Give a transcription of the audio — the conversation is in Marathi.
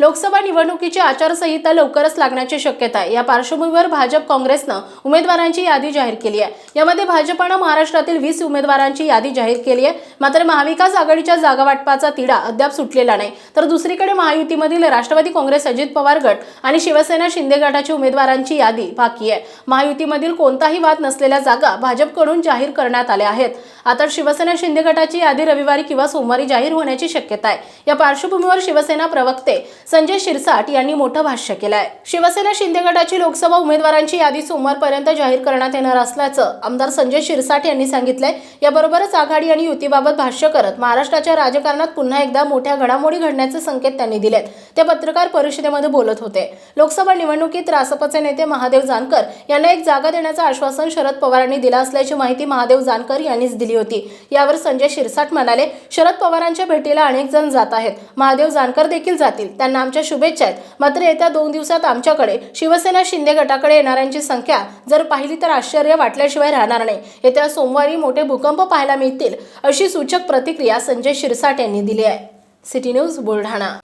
लोकसभा निवडणुकीची आचारसंहिता लवकरच लागण्याची शक्यता आहे. या पार्श्वभूमीवर भाजप काँग्रेसनं उमेदवारांची यादी जाहीर केली आहे. यामध्ये भाजपानं महाराष्ट्रातील वीस उमेदवारांची यादी जाहीर केली आहे. मात्र महाविकास आघाडीच्या जागा वाटपाचा तिढा अद्याप सुटलेला नाही. तर दुसरीकडे महायुतीमधील राष्ट्रवादी काँग्रेस अजित पवार गट आणि शिवसेना शिंदे गटाच्या उमेदवारांची यादी बाकी आहे. महायुतीमधील कोणताही वाद नसलेल्या जागा भाजपकडून जाहीर करण्यात आल्या आहेत. आता शिवसेना शिंदे गटाची यादी रविवारी किंवा सोमवारी जाहीर होण्याची शक्यता आहे. या पार्श्वभूमीवर शिवसेना प्रवक्ते संजय शिरसाट यांनी मोठं भाष्य केलं आहे शिवसेना शिंदे गटाची लोकसभा उमेदवारांची यादी सोमवारपर्यंत जाहीर करण्यात येणार असल्याचं आमदार संजय शिरसाट यांनी सांगितलंय. याबरोबरच आघाडी आणि युतीबाबत भाष्य करत महाराष्ट्राच्या राजकारणात पुन्हा एकदा मोठ्या घडामोडी घडण्याचे संकेत त्यांनी दिलेत. ते पत्रकार परिषदेमध्ये बोलत होते. लोकसभा निवडणुकीत रासपचे नेते महादेव जानकर यांना एक जागा देण्याचं आश्वासन शरद पवारांनी दिलं असल्याची माहिती महादेव जानकर यांनीच दिली होती. यावर संजय शिरसाट म्हणाले शरद पवारांच्या भेटीला अनेक जण जात आहेत. महादेव जानकर देखील जातील. त्यांना त्यांना आमच्या शुभेच्छा आहेत. मात्र येत्या दोन दिवसात आमच्याकडे शिवसेना शिंदे गटाकडे येणाऱ्यांची संख्या जर पाहिली तर आश्चर्य वाटल्याशिवाय राहणार नाही. येत्या सोमवारी मोठे भूकंप पाहायला मिळतील अशी सूचक प्रतिक्रिया संजय शिरसाट यांनी दिली आहे. City news Buldhana.